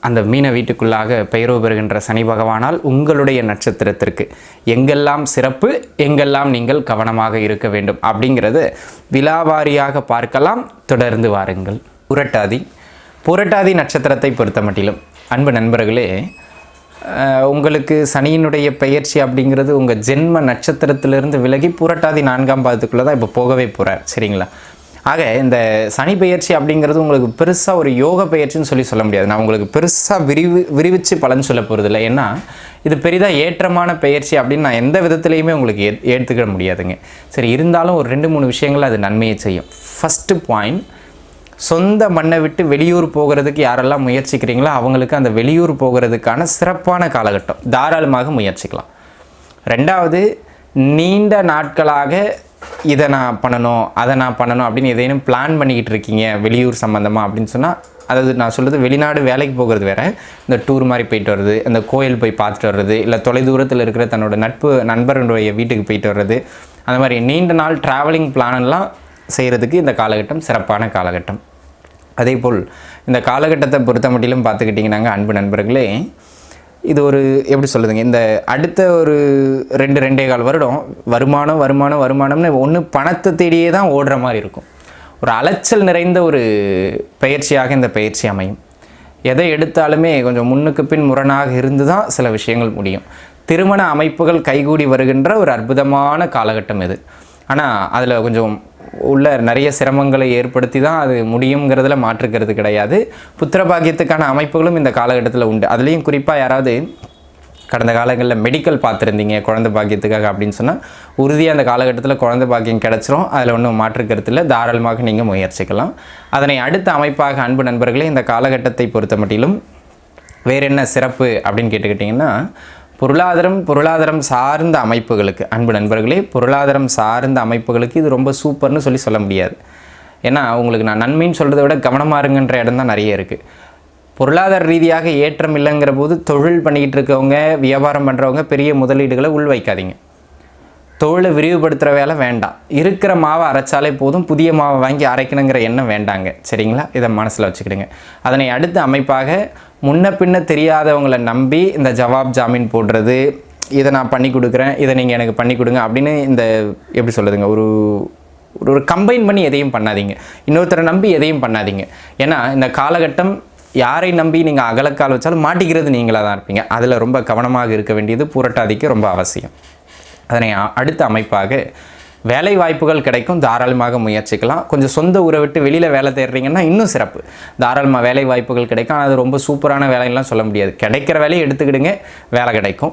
அந்த மீன வீட்டுக்குள்ளாக பெயரோ பெறுகின்ற சனி பகவானால் உங்களுடைய நட்சத்திரத்திற்கு எங்கெல்லாம் சிறப்பு எங்கெல்லாம் நீங்கள் கவனமாக இருக்க வேண்டும் அப்படிங்கிறது விலாவாரியாக பார்க்கலாம். தொடர்ந்து வாருங்கள். புரட்டாதி. புரட்டாதி நட்சத்திரத்தை பொறுத்த மட்டிலும் அன்பு நண்பர்களே உங்களுக்கு சனியினுடைய பெயர்ச்சி அப்படிங்கிறது உங்கள் ஜென்ம நட்சத்திரத்திலிருந்து விலகி புரட்டாதி நான்காம் பாதத்துக்குள்ளே தான் இப்போ போகவே போகிறார் சரிங்களா? ஆக இந்த சனி பெயர்ச்சி அப்படிங்கிறது உங்களுக்கு பெருசாக ஒரு யோக பெயர்ச்சின்னு சொல்லி சொல்ல முடியாது. நான் உங்களுக்கு பெருசாக விரிவு விரிவிச்சு பலன் சொல்ல போகிறதில்ல ஏன்னா இது பெரிதாக ஏற்றமான பெயர்ச்சி அப்படின்னு நான் எந்த விதத்துலையுமே உங்களுக்கு ஏ ஏற்றுக்கிட முடியாதுங்க. சரி இருந்தாலும் ஒரு ரெண்டு மூணு விஷயங்கள் அது நன்மையை செய்யும். ஃபஸ்ட்டு பாயிண்ட் சொந்த மண்ணை விட்டு வெளியூர் போகிறதுக்கு யாரெல்லாம் முயற்சிக்கிறீங்களோ அவங்களுக்கு அந்த வெளியூர் போகிறதுக்கான சிறப்பான காலகட்டம். தாராளமாக முயற்சிக்கலாம். ரெண்டாவது நீண்ட நாட்களாக இதை நான் பண்ணணும் அதை நான் பண்ணணும் அப்படின்னு எதையும் பிளான் பண்ணிக்கிட்டு இருக்கீங்க வெளியூர் சம்மந்தமாக அப்படின்னு சொன்னால் அதாவது நான் சொல்கிறது வெளிநாடு வேலைக்கு போகிறது வேறு. இந்த டூர் மாதிரி போயிட்டு வர்றது இந்த கோயில் போய் பார்த்துட்டு வர்றது இல்லை தொலைதூரத்தில் இருக்கிற தன்னோட நட்பு நண்பர்களுடைய வீட்டுக்கு போயிட்டு வர்றது. அந்த மாதிரி நீண்ட நாள் ட்ராவலிங் பிளானெல்லாம் செய்கிறதுக்கு இந்த காலகட்டம் சிறப்பான காலகட்டம். அதே போல் இந்த காலகட்டத்தை பொறுத்த மட்டிலும் பார்த்துக்கிட்டிங்கன்னாங்க அன்பு நண்பர்களே இது ஒரு எப்படி சொல்லுதுங்க இந்த அடுத்த ஒரு ரெண்டு ரெண்டே கால் வருடம் வருமானம் வருமானம் வருமானம்னு ஒன்று பணத்தை தேடியே தான் ஓடுற மாதிரி இருக்கும். ஒரு அலைச்சல் நிறைந்த ஒரு பயிற்சியாக இந்த பயிற்சி அமையும். எதை எடுத்தாலுமே கொஞ்சம் முன்னுக்கு பின் முரணாக இருந்து தான் சில விஷயங்கள் முடியும். திருமண அமைப்புகள் கைகூடி வருகின்ற ஒரு அற்புதமான காலகட்டம் இது. ஆனால் அதில் கொஞ்சம் உள்ள நிறைய சிரமங்களை ஏற்படுத்தி தான் அது முடியுங்கிறதுல மாற்றுக்கிறது கிடையாது. புத்திர பாக்கியத்துக்கான அமைப்புகளும் இந்த காலகட்டத்தில் உண்டு. அதுலேயும் குறிப்பாக யாராவது கடந்த காலங்களில் மெடிக்கல் பார்த்துருந்தீங்க குழந்தை பாக்கியத்துக்காக அப்படின்னு சொன்னால் உறுதியாக அந்த காலகட்டத்தில் குழந்தை பாக்கியம் கிடச்சிரும். அதில் ஒன்றும் மாற்றுக்கருத்து இல்லை. தாராளமாக நீங்கள் முயற்சிக்கலாம். அதனை அடுத்த அமைப்பாக அன்பு நண்பர்களே இந்த காலகட்டத்தை பொறுத்த மட்டிலும் வேறு என்ன சிறப்பு அப்படின்னு கேட்டுக்கிட்டிங்கன்னா பொருளாதாரம் பொருளாதாரம் சார்ந்த அமைப்புகளுக்கு. அன்பு நண்பர்களே பொருளாதாரம் சார்ந்த அமைப்புகளுக்கு இது ரொம்ப சூப்பர்னு சொல்லி சொல்ல முடியாது. ஏன்னா உங்களுக்கு நான் நன்மைன்னு சொல்கிறத விட கவனமாக இருங்கன்ற இடம் தான் நிறைய இருக்குது பொருளாதார ரீதியாக ஏற்றம் இல்லைங்கிற போது தொழில் பண்ணிக்கிட்டு இருக்கவங்க வியாபாரம் பண்ணுறவங்க பெரிய முதலீடுகளை உள்வைக்காதீங்க. வைக்காதீங்க தொழிலை விரிவுபடுத்துகிற வேலை வேண்டாம். இருக்கிற மாவை அரைச்சாலே போதும் புதிய மாவை வாங்கி அரைக்கணுங்கிற எண்ணம் வேண்டாங்க. சரிங்களா? இதை மனசில் வச்சுக்கிடுங்க. அதனை அடுத்த அமைப்பாக முன்ன பின்ன தெரியாதவங்களை நம்பி இந்த ஜவாப் ஜாமீன் போடுறது இதை நான் பண்ணி கொடுக்குறேன் இதை நீங்கள் எனக்கு பண்ணி கொடுங்க அப்படின்னு இந்த எப்படி சொல்லுதுங்க ஒரு ஒரு ஒரு கம்பைன் பண்ணி எதையும் பண்ணாதீங்க. இன்னொருத்தரை நம்பி எதையும் பண்ணாதீங்க. ஏன்னா இந்த காலகட்டம் யாரை நம்பி நீங்கள் அகலக்கால் வச்சாலும் மாட்டிக்கிறது நீங்களாக தான் இருப்பீங்க. அதில் ரொம்ப கவனமாக இருக்க வேண்டியது புரட்டாதிக்கு ரொம்ப அவசியம். அதனை அடுத்த அமைப்பாக வேலை வாய்ப்புகள் கிடைக்கும். தாராளமாக முயற்சிக்கலாம். கொஞ்சம் சொந்த ஊரை விட்டு வெளியில் வேலை தேடுறீங்கன்னா இன்னும் சிறப்பு. தாராளமாக வேலை வாய்ப்புகள் கிடைக்கும். ஆனால் அது ரொம்ப சூப்பரான வேலையெல்லாம் சொல்ல முடியாது. கிடைக்கிற வேலையை எடுத்துக்கிடுங்க. வேலை கிடைக்கும்.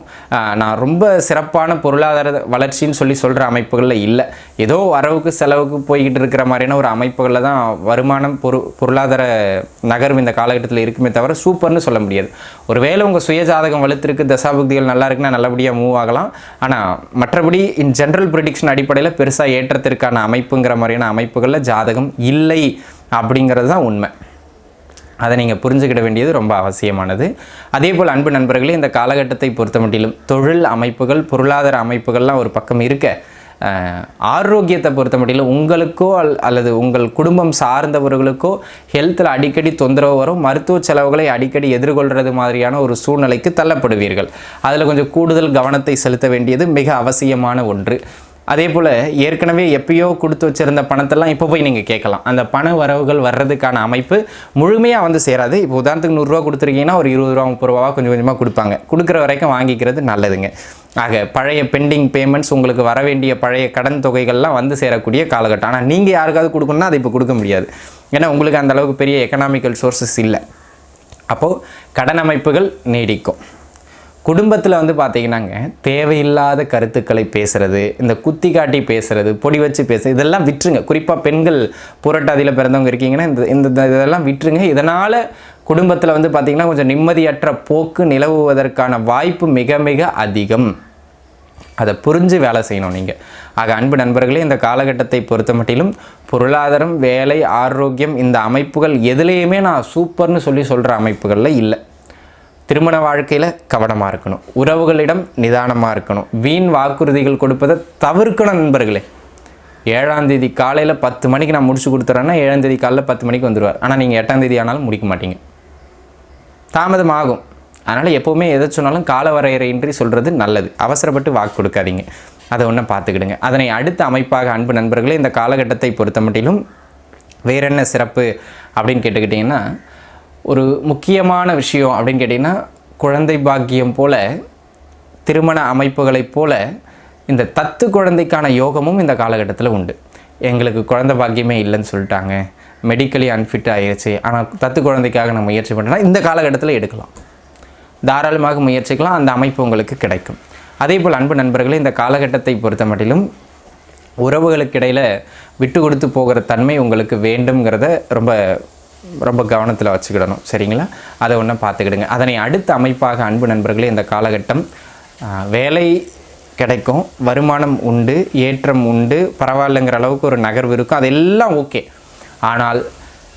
நான் ரொம்ப சிறப்பான பொருளாதார வளர்ச்சின்னு சொல்லி சொல்கிற அமைப்புகளில் இல்லை. ஏதோ வரவுக்கு செலவுக்கு போய்கிட்டு இருக்கிற மாதிரியான ஒரு அமைப்புகளில் தான் வருமானம் பொரு பொருளாதார நகர்வு இந்த காலகட்டத்தில் இருக்குமே தவிர சூப்பர்னு சொல்ல முடியாது. ஒருவேளை உங்கள் சுய ஜாதகம் வலுத்திருக்கு தசாபக்திகள் நல்லா இருக்குன்னா நல்லபடியாக மூவ் ஆகலாம். ஆனால் மற்றபடி இன் ஜென்ரல் ப்ரிடிக்ஷன் அடிப்படையில் பெருசாக ஏற்றத்திற்கான அமைப்புங்கிற மாதிரியான அமைப்புகளில் ஜாதகம் இல்லை அப்படிங்கிறது தான் உண்மை. அதை நீங்கள் புரிஞ்சுக்கிட வேண்டியது ரொம்ப அவசியமானது. அதே போல் அன்பு நண்பர்களே இந்த காலகட்டத்தை பொறுத்த மட்டிலும் தொழில் அமைப்புகள் பொருளாதார அமைப்புகள்லாம் ஒரு பக்கம் இருக்க ஆரோக்கியத்தை பொறுத்த மட்டும் உங்களுக்கோ அல் அல்லது உங்கள் குடும்பம் சார்ந்தவர்களுக்கோ ஹெல்த்தில் அடிக்கடி தொந்தரவு வரும் மருத்துவ செலவுகளை அடிக்கடி எதிர்கொள்கிறது மாதிரியான ஒரு சூழ்நிலைக்கு தள்ளப்படுவீர்கள். அதில் கொஞ்சம் கூடுதல் கவனத்தை செலுத்த வேண்டியது மிக அவசியமான ஒன்று. அதே போல் ஏற்கனவே எப்பயோ கொடுத்து வச்சிருந்த பணத்தெல்லாம் இப்போ போய் நீங்கள் கேட்கலாம். அந்த பண வரவுகள் வர்றதுக்கான அமைப்பு முழுமையாக வந்து சேராது. இப்போ உதாரணத்துக்கு நூறுரூவா கொடுத்துருக்கீங்கன்னா ஒரு இருபது ரூபா முப்பது ரூபா கொஞ்சம் கொஞ்சமாக கொடுப்பாங்க. கொடுக்குற வரைக்கும் வாங்கிக்கிறது நல்லதுங்க. ஆக பழைய பெண்டிங் பேமெண்ட்ஸ் உங்களுக்கு வர வேண்டிய பழைய கடன் தொகைகள்லாம் வந்து சேரக்கூடிய காலகட்டம். ஆனால் நீங்கள் யாருக்காவது கொடுக்கணும்னா அதை இப்போ கொடுக்க முடியாது. ஏன்னா உங்களுக்கு அந்த அளவுக்கு பெரிய எக்கனாமிக்கல் சோர்சஸ் இல்லை. அப்போது கடன் அமைப்புகள் நீடிக்கும். குடும்பத்தில் வந்து பார்த்தீங்கன்னாங்க தேவையில்லாத கருத்துக்களை பேசுகிறது இந்த குத்தி காட்டி பேசுகிறது பொடி வச்சு பேச இதெல்லாம் விட்டுருங்க. குறிப்பாக பெண்கள் புரட்டாதியில் பிறந்தவங்க இருக்கீங்கன்னா இந்த இந்த இதெல்லாம் விட்டுருங்க. இதனால் குடும்பத்தில் வந்து பார்த்திங்கன்னா கொஞ்சம் நிம்மதியற்ற போக்கு நிலவுவதற்கான வாய்ப்பு மிக மிக அதிகம். அதை புரிஞ்சு வேலை செய்யணும் நீங்கள் ஆக அன்பு நண்பர்களே இந்த காலகட்டத்தை பொறுத்த மட்டிலும் பொருளாதாரம் வேலை ஆரோக்கியம் இந்த அமைப்புகள் எதுலேயுமே நான் சூப்பர்னு சொல்லி சொல்கிற அமைப்புகளில் இல்லை. திருமண வாழ்க்கையில் கவனமாக இருக்கணும். உறவுகளிடம் நிதானமாக இருக்கணும். வீண் வாக்குறுதிகள் கொடுப்பதை தவிர்க்கணும் நண்பர்களே. ஏழாம் தேதி காலையில் பத்து மணிக்கு நான் முடிச்சு கொடுத்துறேன்னா ஏழாம் தேதி காலையில் பத்து மணிக்கு வந்துடுவார் ஆனால் நீங்கள் எட்டாம் தேதி ஆனாலும் முடிக்க மாட்டீங்க. தாமதமாகும். அதனால் எப்போவுமே எதை சொன்னாலும் காலவரையறையின்றி சொல்கிறது நல்லது. அவசரப்பட்டு வாக்கு கொடுக்காதீங்க. அதை ஒன்றும் பார்த்துக்கிடுங்க. அதனை அடுத்த அமைப்பாக அன்பு நண்பர்களே இந்த காலகட்டத்தை பொறுத்த மட்டிலும் வேற என்ன சிறப்பு அப்படின்னு கேட்டுக்கிட்டிங்கன்னா ஒரு முக்கியமான விஷயம் அப்படின்னு கேட்டிங்கன்னா குழந்தை பாக்கியம் போல் திருமண அமைப்புகளைப் போல இந்த தத்து குழந்தைக்கான யோகமும் இந்த காலகட்டத்தில் உண்டு. எங்களுக்கு குழந்தை பாக்கியமே இல்லைன்னு சொல்லிட்டாங்க. மெடிக்கலி அன்ஃபிட் ஆகிடுச்சு ஆனால் தத்து குழந்தைக்காக நான் முயற்சி பண்ணுறேன்னா இந்த காலகட்டத்தில் எடுக்கலாம். தாராளமாக முயற்சிக்கலாம். அந்த அமைப்பு உங்களுக்கு கிடைக்கும். அதே போல் அன்பு நண்பர்களே இந்த காலகட்டத்தை பொறுத்த மட்டிலும் உறவுகளுக்கு இடையில் விட்டு கொடுத்து போகிற தன்மை உங்களுக்கு வேண்டும்ங்கிறத ரொம்ப ரொம்ப கவனத்தில் வச்சுக்கிடணும். சரிங்களா? அதை ஒன்றும் பார்த்துக்கிடுங்க. அதனை அடுத்த அமைப்பாக அன்பு நண்பர்களே இந்த காலகட்டம் வேலை கிடைக்கும். வருமானம் உண்டு ஏற்றம் உண்டு. பரவாயில்லைங்கிற அளவுக்கு ஒரு நகர்வு இருக்கும். அதெல்லாம் ஓகே. ஆனால்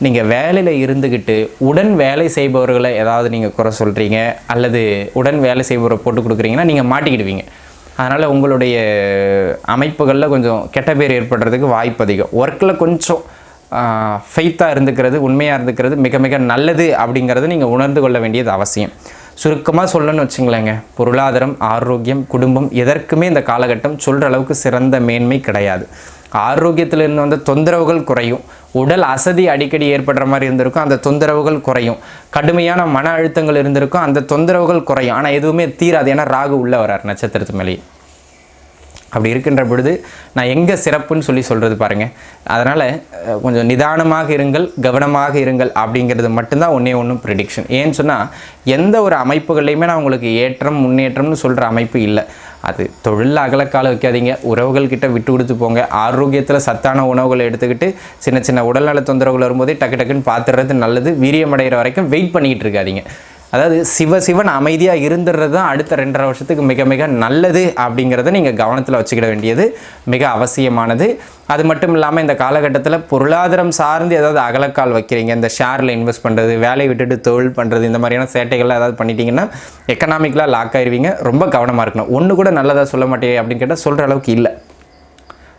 நீங்கள் வேலையில் இருந்துக்கிட்டு உடன் வேலை செய்பவர்களை ஏதாவது நீங்கள் குறை சொல்கிறீங்க அல்லது உடன் வேலை செய்பவரை போட்டு கொடுக்குறீங்கன்னா நீங்கள் மாட்டிக்கிடுவீங்க. அதனால் உங்களுடைய அமைப்புகளில் கொஞ்சம் கெட்ட பேர் ஏற்படுறதுக்கு வாய்ப்பு அதிகம். ஒர்க்கில் கொஞ்சம் ஃபெய்த்தாக இருந்துக்கிறது உண்மையாக இருந்துக்கிறது மிக மிக நல்லது அப்படிங்கிறத நீங்கள் உணர்ந்து கொள்ள வேண்டியது அவசியம். சுருக்கமாக சொல்லணும்னு வச்சுங்களேங்க. பொருளாதாரம் ஆரோக்கியம் குடும்பம் எதற்குமே இந்த காலகட்டம் சொல்கிற அளவுக்கு சிறந்த மேன்மை கிடையாது. ஆரோக்கியத்திலிருந்து வந்த தொந்தரவுகள் குறையும். உடல் அசதி அடிக்கடி ஏற்படுற மாதிரி இருந்திருக்கும். அந்த தொந்தரவுகள் குறையும். கடுமையான மன அழுத்தங்கள் இருந்திருக்கும். அந்த தொந்தரவுகள் குறையும். ஆனால் எதுவுமே தீராது. ஏன்னா ராகு உள்ள வரார் நட்சத்திரத்து மேலேயே. அப்படி இருக்கின்ற பொழுது நான் எங்கே சிறப்புன்னு சொல்லி சொல்கிறது பாருங்கள் அதனால் கொஞ்சம் நிதானமாக இருங்கள் கவனமாக இருங்கள் அப்படிங்கிறது மட்டும்தான் ஒன்றே ஒன்றும் ப்ரிடிக்ஷன் ஏன்னு சொன்னால் எந்த ஒரு அமைப்புகள்லையுமே நான் உங்களுக்கு ஏற்றம் முன்னேற்றம்னு சொல்கிற அமைப்பு இல்லை. அது தொழில் அகலக்கால வைக்காதீங்க. உறவுகள் கிட்ட விட்டு கொடுத்து போங்க. ஆரோக்கியத்தில் சத்தான உணவுகளை எடுத்துக்கிட்டு சின்ன சின்ன உடல்நல தொந்தரவுகள் வரும்போதே டக்கு டக்குன்னு பார்த்துறது நல்லது. வீரியமடைகிற வரைக்கும் வெயிட் பண்ணிக்கிட்டு இருக்காதீங்க. அதாவது சிவ சிவன் அமைதியாக இருந்துடுறது தான் அடுத்த ரெண்டரை வருஷத்துக்கு மிக மிக நல்லது அப்படிங்கிறத நீங்கள் கவனத்தில் வச்சுக்கிட வேண்டியது மிக அவசியமானது. அது மட்டும் இல்லாமல் இந்த காலகட்டத்தில் பொருளாதாரம் சார்ந்து ஏதாவது அகலக்கால் வைக்கிறீங்க. இந்த ஷேரில் இன்வெஸ்ட் பண்ணுறது வேலையை விட்டுட்டு தொழில் பண்ணுறது இந்த மாதிரியான சேட்டைகள்லாம் ஏதாவது பண்ணிட்டீங்கன்னா எக்கனாமிக்கலாக லாக் ஆயிடுவீங்க ரொம்ப கவனமாக இருக்கணும். ஒன்று கூட நல்லதாக சொல்ல மாட்டேன் அப்படின்னு கேட்டால் சொல்கிற அளவுக்கு இல்லை.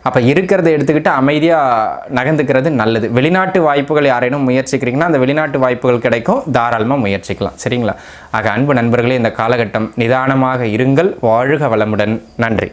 அப்போ இருக்கிறத எடுத்துக்கிட்டு அமைதியாக நகர்ந்துக்கிறது நல்லது. வெளிநாட்டு வாய்ப்புகள் யாரேனும் முயற்சிக்கிறீங்கன்னா அந்த வெளிநாட்டு வாய்ப்புகள் கிடைக்கும். தாராளமாக முயற்சிக்கலாம். சரிங்களா? ஆக அன்பு நண்பர்களே இந்த காலகட்டம் நிதானமாக இருங்கள். வாழ்க வளமுடன். நன்றி.